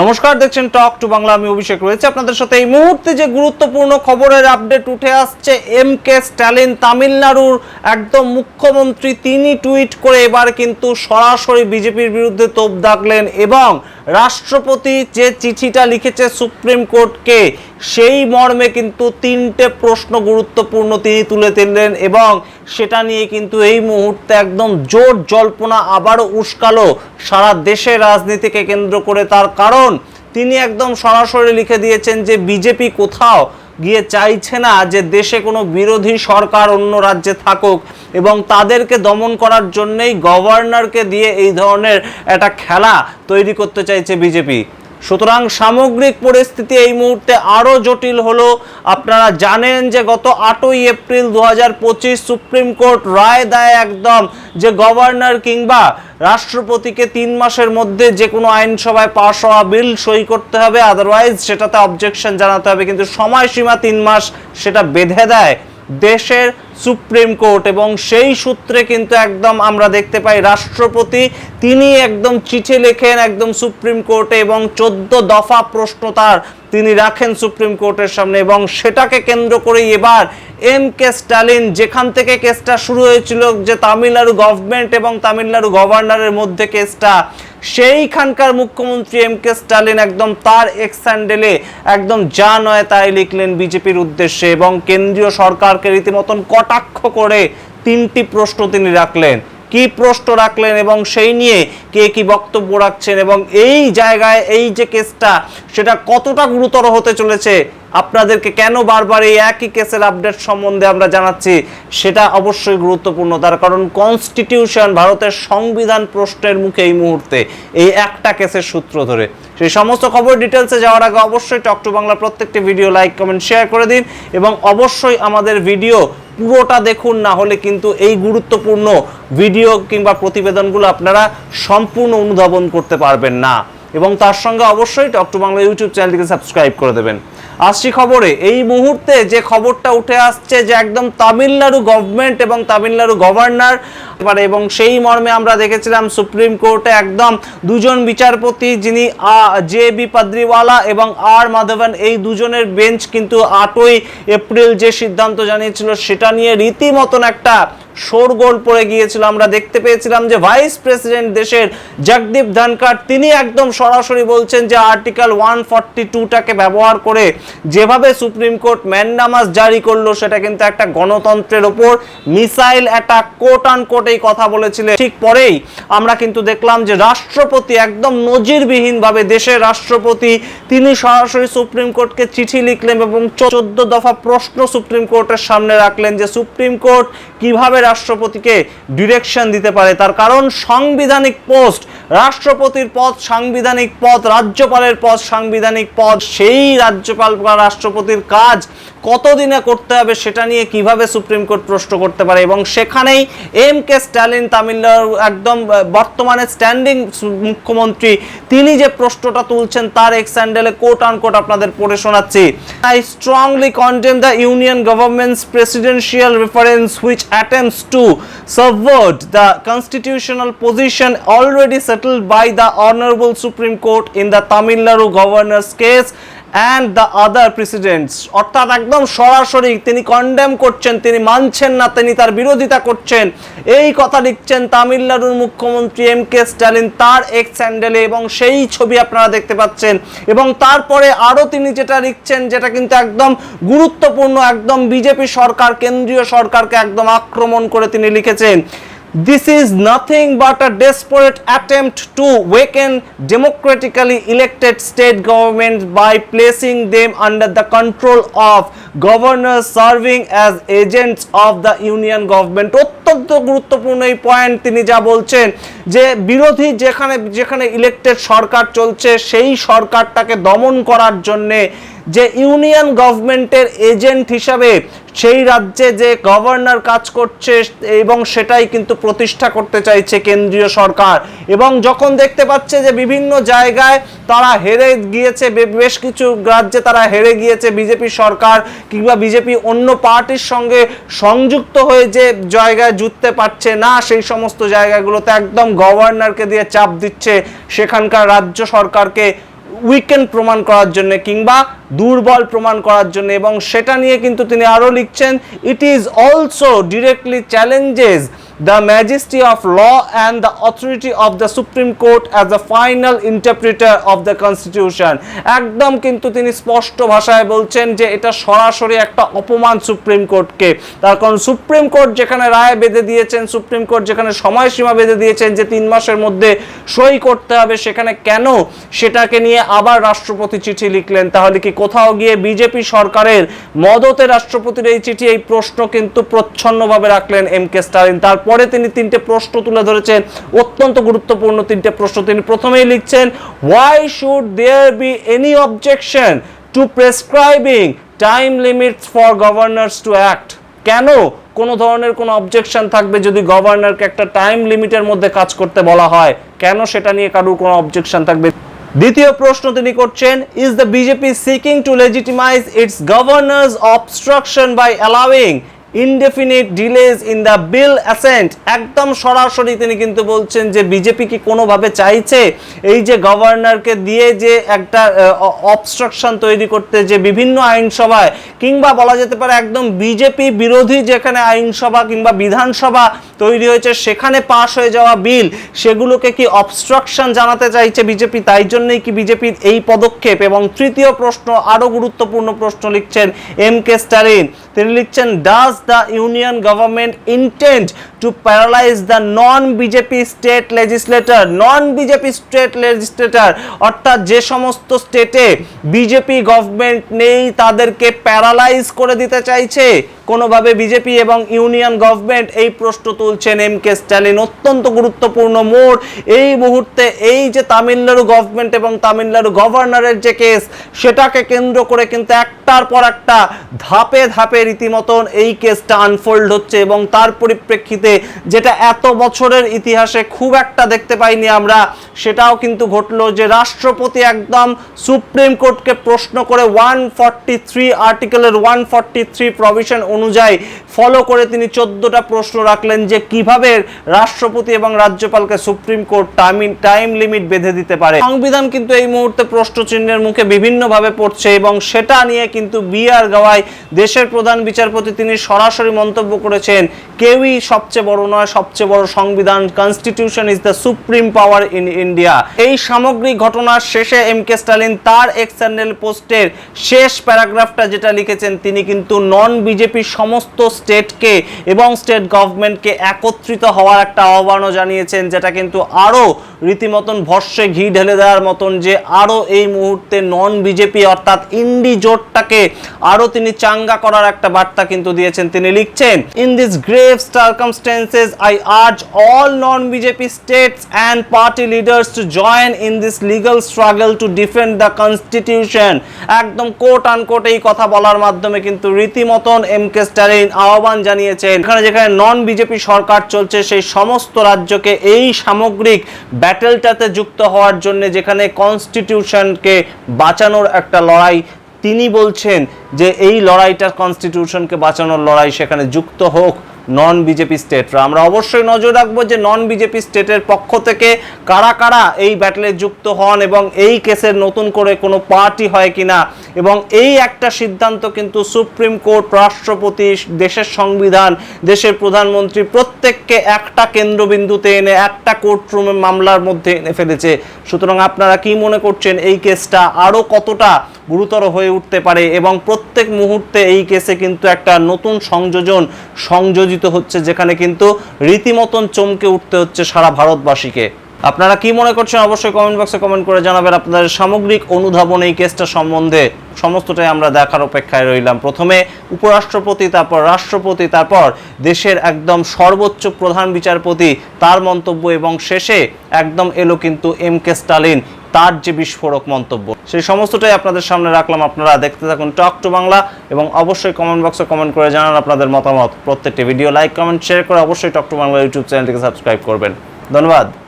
নমস্কার, দেখছেন টক টু বাংলা আমি অভিষেক রয়েছে আপনাদের সাথে। এই মুহূর্তে যে গুরুত্বপূর্ণ খবরের আপডেট উঠে আসছে এম কে স্ট্যালিন তামিলনাড়ুর একদম মুখ্যমন্ত্রী, তিনি টুইট করে এবার কিন্তু সরাসরি বিজেপির বিরুদ্ধে তোপ দাগলেন এবং রাষ্ট্রপতি যে চিঠিটা লিখেছে সুপ্রিম কোর্টকে সেই মর্মে কিন্তু তিনটে প্রশ্ন গুরুত্বপূর্ণ তিনি তুলে দিলেন এবং সেটা নিয়ে কিন্তু এই মুহূর্তে একদম জোর জল্পনা আবারও উস্কালো সারা দেশের রাজনীতিকে কেন্দ্র করে। তার কারণ তিনি একদম সরাসরি লিখে দিয়েছেন যে বিজেপি কোথাও গিয়ে চাইছে না যে দেশে কোনো বিরোধী সরকার অন্য রাজ্যে থাকুক এবং তাদেরকে দমন করার জন্যই গভর্নরকে দিয়ে এই ধরনের একটা খেলা তৈরি করতে চাইছে বিজেপি। সুতরাং সামগ্রিক পরিস্থিতি এই মুহূর্তে আরও জটিল হলো। আপনারা জানেন যে গত আটই এপ্রিল দু হাজার পঁচিশ সুপ্রিম কোর্ট রায় দেয় একদম যে গভর্নর কিংবা রাষ্ট্রপতিকে তিন মাসের মধ্যে যে কোনো আইনসভায় পাশ হওয়া বিল সই করতে হবে আদারওয়াইজ সেটাতে অবজেকশন জানাতে হবে। কিন্তু সময়সীমা তিন মাস, সেটা বেঁধে দেয়। দেশের সুপ্রিম কোর্ট এবং সেই সূত্রে কিন্তু একদম আমরা দেখতে পাই রাষ্ট্রপতি তিনি একদম চিঠি লেখেন একদম সুপ্রিম কোর্টে এবং চোদ্দ দফা প্রশ্ন তার তিনি রাখেন সুপ্রিম কোর্টের সামনে এবং সেটাকে কেন্দ্র করেই এবার এম কে স্টালিন যেখান থেকে কেসটা শুরু হয়েছিল যে তামিলনাড়ু গভর্নমেন্ট এবং তামিলনাড়ু গভর্নরের মধ্যে কেসটা সেইখানকার মুখ্যমন্ত্রী এম কে স্টালিন একদম তার এক্স হ্যান্ডেলে একদম যা নয় তাই লিখলেন বিজেপির উদ্দেশ্যে এবং কেন্দ্রীয় সরকারকে রীতিমতন কটাক্ষ করে তিনটি প্রশ্ন তিনি রাখলেন। কি প্রশ্ন রাখলেন এবং সেই নিয়ে কে কি বক্তব্য রাখছেন এবং এই জায়গায় এই যে কেসটা, সেটা কতটা গুরুতর হতে চলেছে? আপনাদেরকে কেন বারবার এই একই কেসের আপডেট সম্বন্ধে আমরা জানাচ্ছি, সেটা অবশ্যই গুরুত্বপূর্ণ। তার কারণ কনস্টিটিউশন ভারতের সংবিধান প্রশ্নের মুখে এই মুহূর্তে, এই একটা কেসের সূত্র ধরে। সেই সমস্ত খবর ডিটেলসে যাওয়ার আগে অবশ্যই টক টু বাংলা প্রত্যেকটি ভিডিও লাইক কমেন্ট শেয়ার করে দিন এবং অবশ্যই আমাদের ভিডিও পুরোটা দেখুন, না হলে কিন্তু এই গুরুত্বপূর্ণ ভিডিও কিংবা প্রতিবেদনগুলো আপনারা সম্পূর্ণ অনুধাবন করতে পারবেন না। এবং তার সঙ্গে অবশ্যই টক বাংলা ইউটিউব চ্যানেলটিকে সাবস্ক্রাইব করে দেবেন। আসছি খবরে, এই মুহূর্তে যে খবরটা উঠে আসছে যে একদম তামিলনাড়ু গভর্নমেন্ট এবং তামিলনাড়ু গভর্নর এবারে এবং সেই মর্মে আমরা দেখেছিলাম সুপ্রিম কোর্টে একদম দুজন বিচারপতি যিনি জে বি পাদ্রিওয়ালা এবং আর মাধবন, এই দুজনের বেঞ্চ কিন্তু আটই এপ্রিল যে সিদ্ধান্ত জানিয়েছিল সেটা নিয়ে রীতিমতন একটা শোরগোল পড়ে গিয়েছিল। আমরা দেখতে পেয়েছিলাম যে ভাইস প্রেসিডেন্ট দেশের জগদীপ ধনকর তিনি একদম সরাসরি বলছেন যে আর্টিকেল ওয়ান ফর্টি টুটাকে ব্যবহার করে যেভাবে সুপ্রিম কোর্ট ম্যান্ডামাস জারি করল, সেটা কিন্তু একটা গণতন্ত্রের ওপর মিসাইল অ্যাটাক কোট আন কোট এই কথা বলেছিলেন। ঠিক পরেই আমরা কিন্তু দেখলাম যে রাষ্ট্রপতি একদম নজিরবিহীনভাবে দেশের রাষ্ট্রপতি, তিনি সরাসরি সুপ্রিম কোর্টকে চিঠি লিখলেন এবং চোদ্দ দফা প্রশ্ন সুপ্রিম কোর্টের সামনে রাখলেন যে সুপ্রিম কোর্ট কীভাবে রাষ্ট্রপতিকে ডিরেকশন দিতে পারে। তার কারণ সাংবিধানিক পোস্ট রাষ্ট্রপতির পদ, সাংবিধানিক পদ, রাজ্যপালের পদ, সাংবিধানিক পদ, সেই রাজ্যপাল বা রাষ্ট্রপতির কাজ কতদিনে করতে হবে সেটা নিয়ে কীভাবে সুপ্রিম কোর্ট প্রশ্ন করতে পারে? এবং সেখানেই এম কে স্ট্যালিন তামিলনাড়ু একদম বর্তমানে স্ট্যান্ডিং মুখ্যমন্ত্রী, তিনি যে প্রশ্নটা তুলছেন তার এক্সান্ডেলে কোট আন কোট আপনাদের পড়ে শোনাচ্ছি। I strongly condemn the union government's presidential reference which attempts to subvert the constitutional position already settled by the Honorable Supreme Court in the Tamil Nadu governor's case and the other presidents অর্থাৎ একদম সরাসরি তিনি condemn করছেন, তিনি মানছেন না, তিনি তার বিরোধিতা করছেন। এই কথা লিখছেন তামিলনাড়ুর মুখ্যমন্ত্রী এম কে স্ট্যালিন তার এক্স স্যান্ডেলে এবং সেই ছবি আপনারা দেখতে পাচ্ছেন। এবং তারপরে আরও তিনি যেটা লিখছেন, যেটা কিন্তু একদম গুরুত্বপূর্ণ, একদম বিজেপি সরকার, কেন্দ্রীয় সরকারকে একদম আক্রমণ করে তিনি লিখেছেন। This is nothing but a desperate attempt to weaken democratically elected state governments by placing them under the control of governors serving as agents of the union government. অত্যন্ত গুরুত্বপূর্ণ এই পয়েন্ট তিনি যা বলছেন যে বিরোধী যেখানে যেখানে ইলেক্টেড সরকার চলছে, সেই সরকারটাকে দমন করার জন্যে যে ইউনিয়ন গভর্নমেন্টের এজেন্ট হিসাবে সেই রাজ্যে যে গভর্নর কাজ করছে এবং সেটাই কিন্তু প্রতিষ্ঠা করতে চাইছে কেন্দ্রীয় সরকার। এবং যখন দেখতে পাচ্ছে যে বিভিন্ন জায়গায় তারা হেরে গিয়েছে বেশ কিছু রাজ্যে তারা হেরে গিয়েছে, বিজেপি সরকার কিংবা বিজেপি অন্য পার্টির সঙ্গে সংযুক্ত হয়ে যে জায়গায় জুততে পারছে না, সেই সমস্ত জায়গাগুলোতে একদম গভর্নরকে দিয়ে চাপ দিচ্ছে সেখানকার রাজ্য সরকারকে উইকেন্ড প্রমাণ করার জন্য কিংবা দুর্বল প্রমাণ করার জন্য এবং সেটা নিয়ে কিন্তু তিনি আরও লিখছেন it is also directly challenges the majesty of law and the authority of the Supreme Court as the final interpreter of the Constitution. একদম কিন্তু তিনি স্পষ্ট ভাষায় বলছেন যে এটা সরাসরি একটা অপমান সুপ্রিম কোর্টকে তার কারণ সুপ্রিম কোর্ট যেখানে রায় বেঁধে দিয়েছেন সুপ্রিম কোর্ট যেখানে সময়সীমা বেঁধে দিয়েছেন যে তিন মাসের মধ্যে সই করতে হবে, সেখানে কেন সেটাকে নিয়ে আবার রাষ্ট্রপতি চিঠি লিখলেন? তাহলে কি কোথাও গিয়ে বিজেপি সরকারের মদতে রাষ্ট্রপতির এই চিঠি, এই প্রশ্ন কিন্তু প্রচ্ছন্নভাবে রাখলেন এম কে স্টালিন। তারপরে তিনি তিনটে প্রশ্ন তুলে ধরেছেন, অত্যন্ত গুরুত্বপূর্ণ তিনটে প্রশ্ন তিনি প্রথমেই লিখছেন why should there be any objection to prescribing time limits for governors to act কেন? কোনো ধরনের কোনো অবজেকশন থাকবে যদি গভর্নরকে একটা টাইম লিমিটের মধ্যে কাজ করতে বলা হয়। কেন সেটা নিয়ে কারোর কোনো অবজেকশন থাকবে? দ্বিতীয় প্রশ্ন তিনি করছেন is the BJP seeking to legitimise its governor's obstruction by allowing indefinite delays in the bill assent একদম সরাসরি তিনি কিন্তু বলছেন যে বিজেপি কি কোনোভাবে চাইছে এই যে গভর্নরকে দিয়ে যে একটা অবস্ট্রাকশন তৈরি করতে যে বিভিন্ন আইনসভায়, কিংবা বলা যেতে পারে একদম বিজেপি বিরোধী যেখানে আইনসভা কিংবা বিধানসভা তৈরি হয়েছে, সেখানে পাশ হয়ে যাওয়া বিল, সেগুলোকে কি অবস্ট্রাকশন জানাতে চাইছে বিজেপি? তাই জন্যই কি বিজেপির এই পদক্ষেপ? এবং তৃতীয় প্রশ্ন, আরও গুরুত্বপূর্ণ প্রশ্ন লিখছেন এম কে স্টালিন। তিনি লিখছেন does government intend to paralyse the non BJP state legislator non BJP state legislator অর্থাৎ যে সমস্ত স্টেটে বিজেপি গভর্নমেন্ট নেই, তাদেরকে প্যারালাইজ করে দিতে চাইছে। কোনোভাবে বিজেপি এবং ইউনিয়ন গভর্নমেন্ট এই প্রশ্ন তুলছেন এম কে স্ট্যালিন। অত্যন্ত গুরুত্বপূর্ণ মোড়। এই মুহূর্তে এই যে তামিলনাড়ু গভর্নমেন্ট এবং তামিলনাড়ু গভর্নরের যে কেস, সেটাকে কেন্দ্র করে কিন্তু একটার পর একটা ধাপে ধাপে রীতিমতন এই কেসটা আনফোল্ড হচ্ছে এবং তার পরিপ্রেক্ষিতে যেটা এত বছরের ইতিহাসে খুব একটা দেখতে পাইনি আমরা, সেটাও কিন্তু ঘটলো যে রাষ্ট্রপতি একদম সুপ্রিম কোর্টকে প্রশ্ন করে ওয়ান ফর্টি থ্রি আর্টিকেলের ওয়ান ফর্টি থ্রি প্রভিশন অনুযায়ী ফলো করে তিনি চোদ্দটা প্রশ্ন রাখলেন যে কীভাবে রাষ্ট্রপতি এবং রাজ্যপালকে supreme court time time limit বেঁধে দিতে পারে। সংবিধান কিন্তু এই মুহূর্তে প্রশ্ন চিহ্নের মুখে বিভিন্নভাবে পড়ছে এবং সেটা নিয়ে কিন্তু বি আর গাওয়াই দেশের প্রধান বিচারপতি তিনি সরাসরি মন্তব্য করেছেন, কেউই সবচেয়ে বড় নয়, সবচেয়ে বড় সংবিধান constitution is the supreme power in India এই সামগ্রিক ঘটনার শেষে এম কে স্টালিন তার এক্স চ্যানেল পোস্টের শেষ প্যারাগ্রাফটা যেটা লিখেছেন, তিনি কিন্তু নন বিজেপি সমস্ত স্টেটকে এবং স্টেট গভর্নমেন্টকে একত্রিত হওয়ার একটা আহ্বানও জানিয়েছেন যেটা কিন্তু আরও রীতিমতন ভস্যে ঘি ঢেলে দেওয়ার মতন যে আরও এই মুহূর্তে নন বিজেপি, অর্থাৎ ইন্ডি জোটটাকে আরও তিনি চাঙ্গা করার একটা বার্তা কিন্তু দিয়েছেন। তিনি লিখছেন in this grave circumstances I urge all non BJP states and party leaders to join in this legal struggle to defend the constitution একদম কোট আনকোট এই কথা বলার মাধ্যমে কিন্তু রীতিমতন এম কে স্টালিন আহ্বান জানিয়েছেন। এখানে যেখানে নন বিজেপি সরকার চলছে, সেই সমস্ত রাজ্যকে এই সামগ্রিক ব্যাটেলটাতে যুক্ত হওয়ার জন্য যেখানে কনস্টিটিউশনকে বাঁচানোর একটা লড়াই, তিনি বলছেন যে এই লড়াইটা, কনস্টিটিউশনকে বাঁচানোর লড়াই সেখানে যুক্ত হোক নন বিজেপি স্টেটরা আমরা অবশ্যই নজর রাখব যে নন বিজেপি স্টেটের পক্ষ থেকে কারা কারা এই ব্যাটলে যুক্ত হন এবং এই কেসের নতুন করে কোনো পার্টি হয় কিনা এবং এই একটা সিদ্ধান্ত কিন্তু সুপ্রিম কোর্ট, রাষ্ট্রপতি, দেশের সংবিধান, দেশের প্রধানমন্ত্রী প্রত্যেককে একটা কেন্দ্রবিন্দুতে এনে একটা কোর্টরুমে মামলার মধ্যে এনে ফেলেছে। সুতরাং আপনারা কি মনে করছেন এই কেসটা আরও কতটা গুরুতর হয়ে উঠতে পারে এবং প্রত্যেক মুহূর্তে এই কেসে কিন্তু একটা নতুন সংযোজন সংযোজিত হচ্ছে, যেখানে কিন্তু রীতিমতন চমকে উঠতে হচ্ছে সারা ভারতবাসীকে? আপনারা কি মনে করছেন অবশ্যই কমেন্ট বক্সে কমেন্ট করে জানাবেন। আপনাদের সামগ্রিক অনুধাবন এই কেসটা সম্বন্ধে সমস্তটাই আমরা দেখার অপেক্ষায় রইলাম। প্রথমে উপরাষ্ট্রপতি, তারপর রাষ্ট্রপতি, তারপর দেশের একদম সর্বোচ্চ প্রধান বিচারপতি তার মন্তব্য এবং শেষে একদম এলো কিন্তু এম কে স্টালিন তার যে বিস্ফোরক মন্তব্য। সেই সমস্তটাই আপনাদের সামনে রাখলাম। আপনারা দেখতে থাকুন টক টু বাংলা এবং অবশ্যই কমেন্ট বক্সে কমেন্ট করে জানান আপনাদের মতামত। প্রত্যেকটি ভিডিও লাইক কমেন্ট শেয়ার করে অবশ্যই টক টু বাংলা ইউটিউব চ্যানেলটিকে সাবস্ক্রাইব করবেন। ধন্যবাদ।